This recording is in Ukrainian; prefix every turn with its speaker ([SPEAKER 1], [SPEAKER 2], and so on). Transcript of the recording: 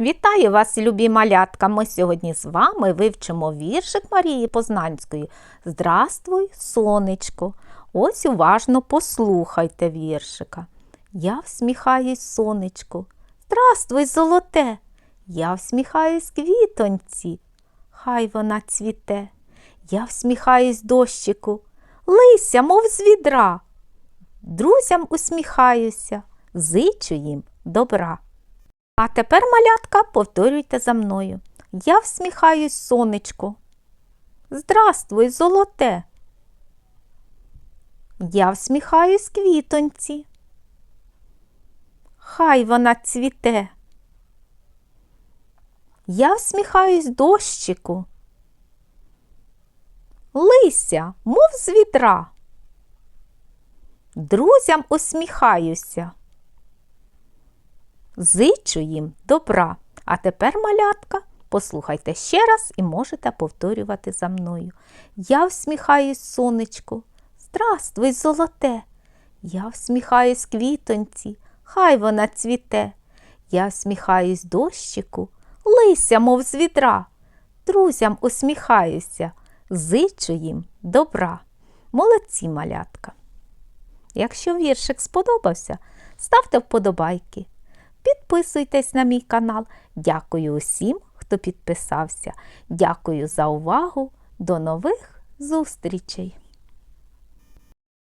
[SPEAKER 1] Вітаю вас, любі малятка! Ми сьогодні з вами вивчимо віршик Марії Познанської. Здравствуй, сонечко! Ось уважно послухайте віршика. Я всміхаюсь, сонечку. Здравствуй, золоте! Я всміхаюсь квітоньці, хай вона цвіте. Я всміхаюсь дощику, лися, мов з відра. Друзям усміхаюся, зичу їм добра. А тепер, малятка, повторюйте за мною. Я всміхаюсь, сонечко. Здравствуй, золоте. Я всміхаюсь квітоньці. Хай вона цвіте. Я всміхаюсь дощику. Лися, мов з відра. Друзям усміхаюся. Зичу їм добра. А тепер, малятка, послухайте ще раз і можете повторювати за мною. Я всміхаюсь, сонечку. Здравствуй, золоте. Я всміхаюсь квітоньці, хай вона цвіте. Я всміхаюсь дощику, лися, мов з відра. Друзям усміхаюся, зичу їм добра. Молодці малятка. Якщо віршик сподобався, ставте вподобайки. Підписуйтесь на мій канал. Дякую усім, хто підписався. Дякую за увагу. До нових зустрічей!